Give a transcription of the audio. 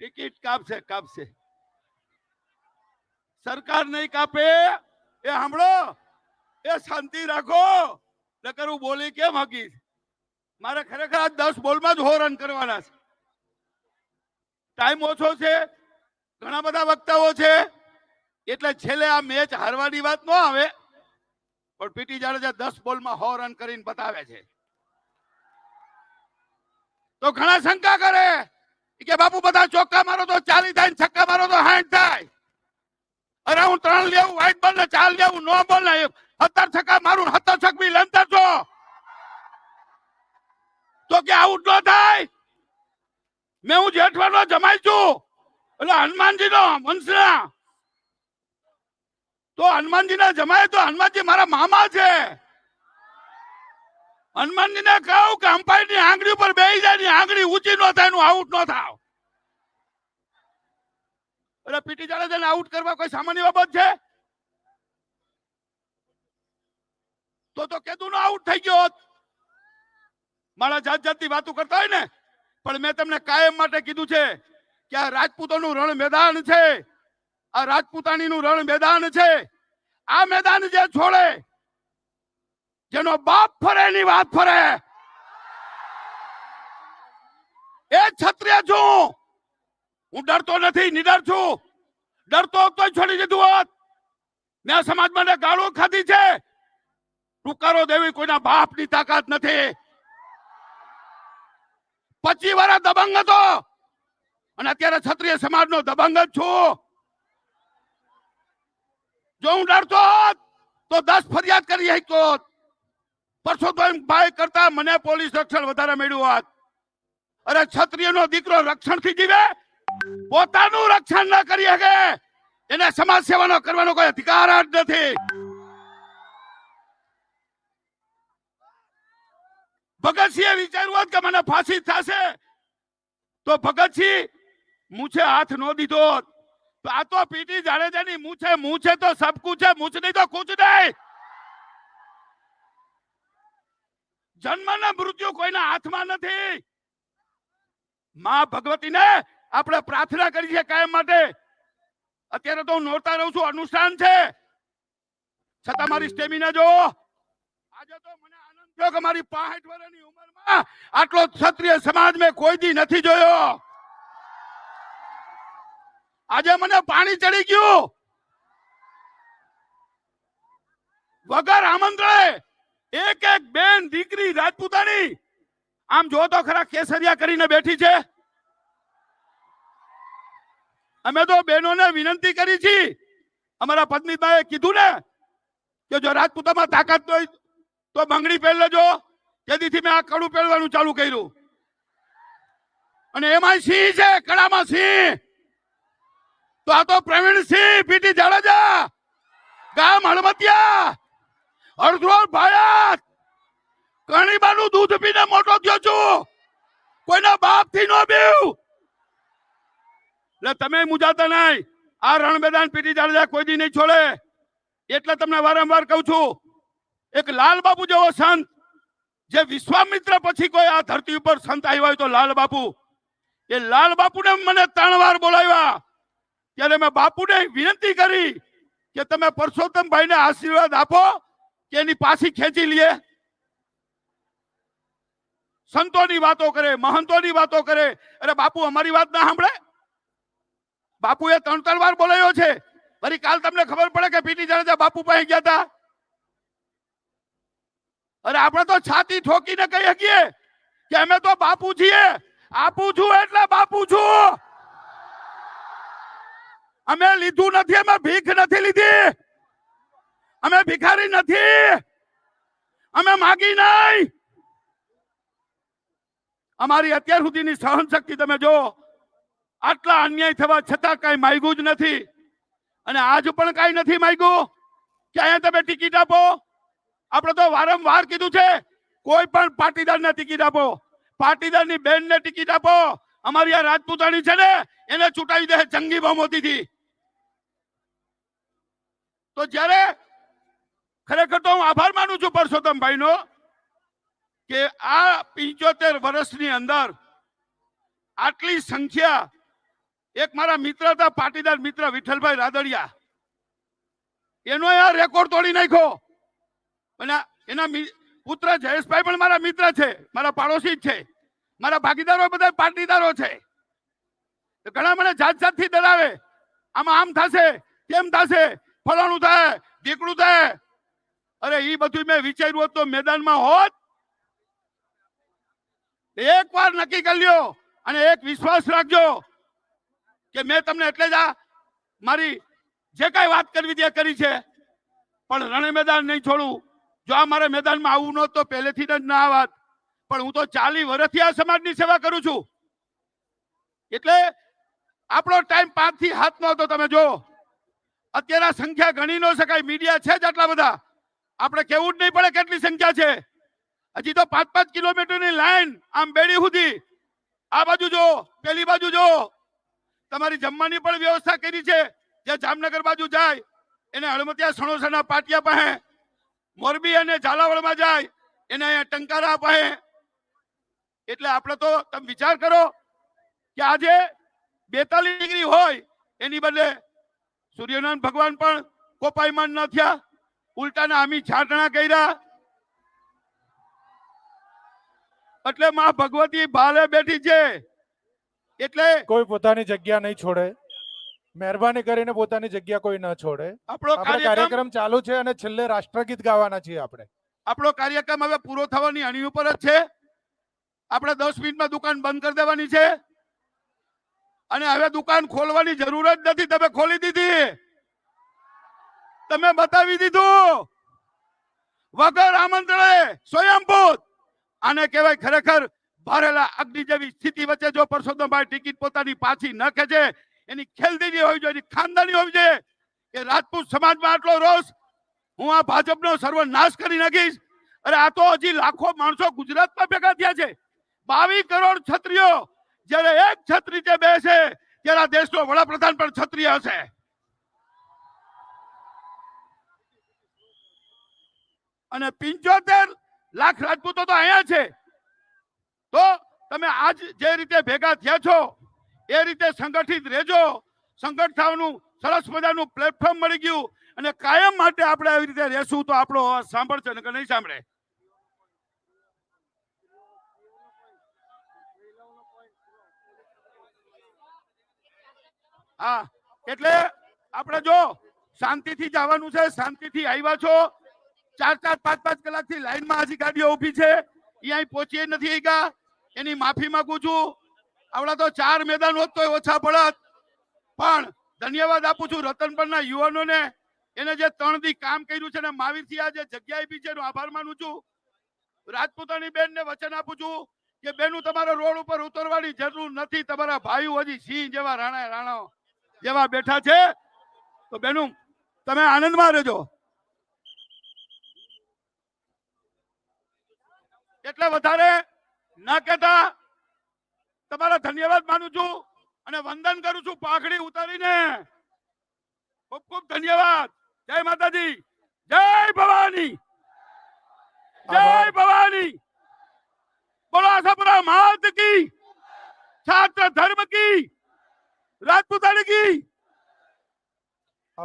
Ticket કાપશે કાપશે. સરકાર નહીં કાપે, એ સાંભળો. એ શાંતિ રાખો. નકર હું બોલી કેમ હકીશ મારે ખરેખર આ દસ બોલમાં જ હો રન કરવાના છે. ટાઈમ ઓછો છે. ઘણા બધા વક્તાઓ છે. એટલે છેલ્લે આ મેચ હારવાની વાત ન આવે. પણ પીટી જાડેજા દસ બોલમાં હો રન કરીને બતાવે છે. તો ઘણા શંકા કરે. કે, બાપુ, બધા ચોક્કા મારો તો ચાલી થાય છક્કા મારો તો હાઈટ થાય અરે, હું ત્રણ લેવું વાઈટ બોલ ને ચાર લેવું નો બોલ ને સત્તર છક્કા મારું સત્તર છક બી લંતર છો તો કે આઉટ ન થાય. મેં હું જેઠવાનો જમાઈ છું. એટલે હનુમાનજી નો વંશના. તો હનુમાનજી ના જમાય તો હનુમાનજી મારા મામા છે. હનુમાનજી ને કહું કે અમ્પાયરની આંગળી ઉપર બેસી જાય ની આંગળી ઊંચી ન થાય આઉટ ન થાવ. એટલે પીટી જાડેજાને આઉટ કરવા કોઈ સામાન્ય બાબત છે? તો તો કેદું નો આઉટ થઈ ગયો. મારા જાત જાતની વાતો કરતા હોય ને, પણ મેં તમને કાયમ માટે કીધું છે કે આ રાજપૂતોનું રણ મેદાન છે. આ રાજપૂતાણીનું રણ મેદાન છે. આ મેદાન જે છોડે, જેનો બાપ ફરે એની વાત ફરે. એ ક્ષત્રિય છું. હું ડરતો નથી, નિડર છું. ડરતો તો છોડી દીધું હોત. મેં સમાજ માટે ગાળો ખાધી છે. ટુકારો દેવી, કોઈના બાપની તાકાત નથી. પચી વર્ષ દબંગ હતો. અને અત્યારે ક્ષત્રિય સમાજનો દબંગ જ છું. જો હું ડરતો હોત, તો દસ ફરિયાદ કરી શકતો હોત. પરસોત્તમ ભાઈ કરતા મને પોલીસ રક્ષણ વધારે મળ્યું હોત. અરે ક્ષત્રિયનો દીકરો રક્ષણથી જીવે પોતાનું રક્ષણ ન કરી શકે. એને સમાજ સેવાનો કરવાનો કોઈ અધિકાર જ નથી. ભગતસિંહે વિચાર્યું હોત કે મને ફાંસી થશે, તો ભગતસિંહ મૂછે હાથ નો દીધો તો આ તો પીટી જાડેજાની મૂછે મૂછે તો સબ કુછ મૂછ નહીં તો કુછ નહીં. જન્મ ને મૃત્યુ કોઈના હાથમાં નથી. માં ભગવતીને આપણે પ્રાર્થના કરી છે કાયમ માટે. અત્યારે તો હું નોરતા રહું છું, અનુષ્ઠાન છે. છતાં મારી સ્ટેમિના જો. આજે તો મને આનંદ થયો કે મારી 65 વર્ષની ઉંમરમાં આટલો ક્ષત્રિય સમાજ મેં કોઈ દી નથી જોયો. આજે મને પાણી ચડી ગયું. વગર આમંત્રણે એક એક બેન દીકરી રાજપૂતાની. આમ જો તો ખરા કેસરિયા કરીને બેઠી છે. અમે તો બહેનોને વિનંતી કરી છે. અમારા પત્નીભાઈએ કીધું ને કે જો રાજપૂતામાં તાકાત હોય તો બંગડી પહેરી લેજો. તેથી મેં આ કડું પહેરવાનું ચાલુ કર્યું. અને એમાં સિંહ છે કડામાં સિંહ. તો આ તો પ્રવીણ સિંહ, પીટી જાડેજા, ગામ હળમતિયા અડધોળ ભાયાત. કણીબાનું દૂધ પીને મોટો થયો છું. કોઈના બાપથી નો બીવ. એટલે તમે મુજાતા નહીં. આ રણ મેદાન પીટી જાડેજા કોઈ દી નહીં છોડે. એટલે તમને વારંવાર કહું છું, એક લાલ બાપુ જેવો સંત, જે વિશ્વામિત્ર પછી કોઈ આ ધરતી ઉપર સંત આવ્યા હોય તો લાલ બાપુ. એ લાલ બાપુને મને ત્રણ વાર બોલાવ્યા. ત્યારે મેં બાપુને વિનંતી કરી કે તમે પરસોત્તમભાઈને આશીર્વાદ આપો, કે એની પાછી ખેંચી લઈએ સંતોની વાતો કરે, મહંતોની વાતો કરે. અરે બાપુ, અમારી વાત ના સાંભળે? બાપુએ ત્રણ ત્રણ વાર બોલાયો છે. વળી કાલ તમને ખબર પડે કે પીટી જાડેજા બાપુ પાસે ગયા હતા અરે આપણે તો છાતી ઠોકીને કહી શકીએ કે અમે તો બાપુ છીએ. આપું છું એટલે બાપુ છું. અમે લીધું નથી, અમે ભીખ નથી લીધી. અમે ભિખારી નથી. અમે માગી નહીં. અમારી અત્યાર સુધીની સહન શક્તિ તમે જો આટલા અન્યાય થવા છતાં કઈ માગ્યું જ નથી. અને આજ પણ કઈ નથી માગ્યું? કે અહીંયા તમે ટિકિટ આપો? આપણે તો વારંવાર કીધું છે, કોઈ પણ પાટીદારને ટિકિટ આપો. પાટીદારની બેનને ટિકિટ આપો. અમારી આ રાજપૂતાણી છે ને, એને ચૂંટાવી દે જંગી બહુમતીથી. તો જ્યારે ખરેખર તો હું આભાર માનું છું પરસોત્તમભાઈ નો કે આ પિંચોતેર વર્ષની અંદર આટલી સંખ્યા એક મારા મિત્ર હતા, પાટીદાર મિત્ર વિઠ્ઠલભાઈ રાદડિયા. એનો આ રેકોર્ડ તોડી નાખ્યો. અને એના પુત્ર જયેશભાઈ પણ મારા મિત્ર છે, મારા પાડોશી જ છે. મારા ભાગીદારો બધા પાટીદારો છે. ઘણા મને જાત જાતથી ડરાવે. આમાં આમ થશે કેમ થશે, ફલાણું થાય દીકડું થાય. અરે એ બધું મેં વિચાર્યું હોત તો મેદાનમાં હોત. એક વાર નક્કી કરી લ્યો અને એક વિશ્વાસ રાખજો. કે મેં તમને એટલે જ આ મારી જે કઈ વાત કરવી તે કરી છે. પણ રણે મેદાન નહીં છોડું. જો આ મારે મેદાનમાં આવવું નહોતું તો પહેલેથી જ ના આવત પણ હું તો ચાલી વર્ષથી આ સમાજની સેવા કરું છું. એટલે આપણો ટાઈમ પાંચથી હાથ નો હતો, તમે જો અત્યારે સંખ્યા ગણી ન શકાય. મીડિયા છે જ આટલા બધા. આપણે કેવું જ નહીં પડે કેટલી સંખ્યા છે. હજી તો પાંચ પાંચ કિલોમીટરની લાઈન આમ બેડી સુધી. આ બાજુ જો પેલી બાજુ જો તમારી જમવાની પણ વ્યવસ્થા કરી છે. જે જામનગર બાજુ જાય, એને હળમતિયા સણોસરના પાટિયા પાસે મોરબી અને ઝાલાવાડમાં જાય, એને અહીંયા ટંકારા પાસે એટલે આપણે તો તમે વિચાર કરો કે આજે બેતાલીસ ડિગ્રી હોય, એની બદલે સૂર્યનારાયણ ભગવાન પણ કોપાયમાન ન થયા. ઉલટાના આમી છાટણા કર્યા. એટલે માં ભગવતી ભાલે બેઠી છે. એટલે કોઈ પોતાની જગ્યા નહીં છોડે. મહેરબાની કરીને પોતાની જગ્યા કોઈ ન છોડે. આપણો કાર્યક્રમ ચાલુ છે અને છેલ્લે રાષ્ટ્રગીત ગાવાના છીએ આપણે. આપણો કાર્યક્રમ હવે પૂરો થવાની અણી ઉપર જ છે. આપણે દસ મિનિટમાં દુકાન બંધ કરી દેવાની છે. અને હવે દુકાન ખોલવાની જરૂર જ નથી. તમે ખોલી દીધી. તમે બતાવી દીધું. વગર આમંત્રણે સ્વયંભૂત. આને કહેવાય ખરેખર ભરેલા અગ્નિ જેવી સ્થિતિ વચ્ચે જો પરસોત્તમભાઈ ટિકિટ પોતાની પાછી ન ખેંચે, એની ખેલદીની હોવી જોઈએ, એની ખાનદાની હોવી જોઈએ, કે રાજપૂત સમાજમાં આટલો રોષ, હું આ ભાજપનો સર્વનાશ કરી નાખીશ. અરે આ તો હજી લાખો માણસો ગુજરાતમાં ભેગા થયા છે. બાવીસ કરોડ છત્રીઓ, જ્યારે એક છત્રી જે બેસે, ત્યારે આ દેશનો વડાપ્રધાન પણ છત્રીય હશે. અને પિંચોતેર લાખ રાજપૂતો તો અહીંયા છે. તમે આજ જે રીતે ભેગા થયા છો, એ રીતે સંગઠિત રહેજો. સંગઠ થવાનું સરસ મજાનું પ્લેટફોર્મ મળી ગયું અને કાયમ માટે આપણે આવી રીતે રહેશું તો આપણો અવાજ સાંભળશે ને નહીં સાંભળે. હા, એટલે આપણે જો શાંતિથી જવાનું છે, શાંતિથી આવ્યા છો. ચાર ચાર, પાંચ પાંચ કલાકથી લાઈનમાં હજી ગાડીઓ ઊભી છે. અહીંયા પહોંચી નથી ગયા એની માફી માંગુ છું. આવડા તો ચાર મેદાન હોત તોય ઓછા પડત. પણ ધન્યવાદ આપું છું રતનપરના યુવાનોને. એને જે ત્રણ દી કામ કર્યું છે ને માવીરથી આ જે જગ્યાએ બી છે આભાર માનું છું. રાજપૂતાની બેન ને વચન આપું છું કે બેનું તમારે રોડ ઉપર ઉતરવાની જરૂર નથી. તમારા ભાઈઓ હજી સિંહ જેવા રાણા રાણા જેવા બેઠા છે. તો બેનું, તમે આનંદમાં રહેજો. એટલે વધારે ન કહેતા. તમારા ધન્યવાદ માનું છું અને વંદન કરું છું પાઘડી ઉતારીને. ખૂબ ખૂબ ધન્યવાદ. જય માતાજી. જય ભવાની. જય ભવાની. બોલો આશાપુરા માત કી છાત્ર ધર્મ કી રાજપૂતાણી કી